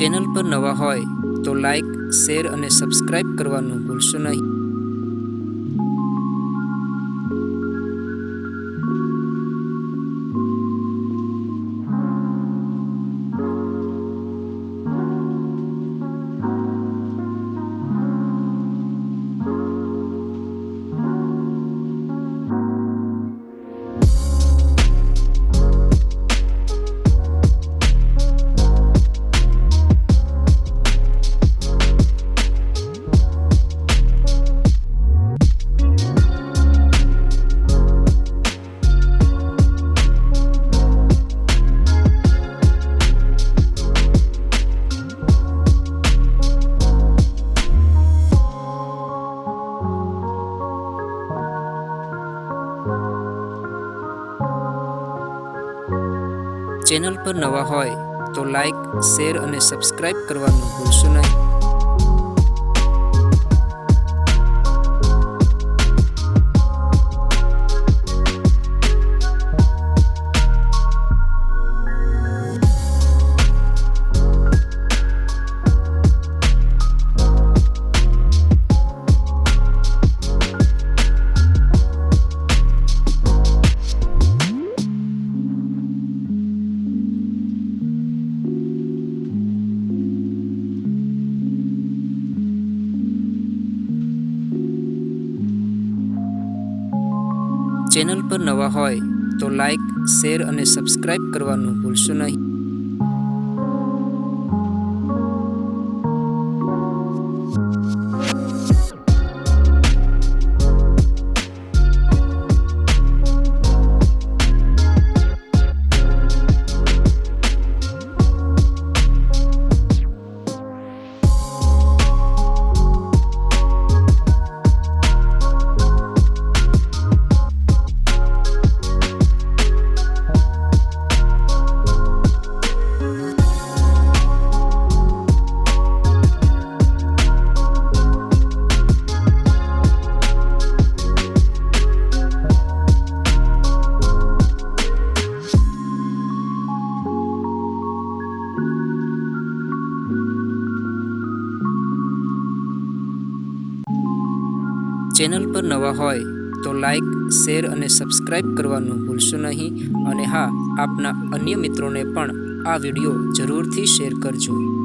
Channel પર નવા હોય તો લાઈક શેર અને સબસ્ક્રાઇબ કરવાનું ભૂલશો નહીં. ચેનલ પર નવા હોય તો લાઈક શેર અને સબસ્ક્રાઇબ કરવાનું ભૂલશો નહીં. ચેનલ પર નવા હોય તો લાઈક શેર અને સબસ્ક્રાઇબ કરવાનું ભૂલશો નહીં. ચેનલ પર નવા હોય તો લાઈક, શેર અને સબસ્ક્રાઇબ કરવાનું ભૂલશો નહીં. અને હા, આપના અન્ય મિત્રોને પણ આ વીડિયો જરૂરથી શેર કરજો.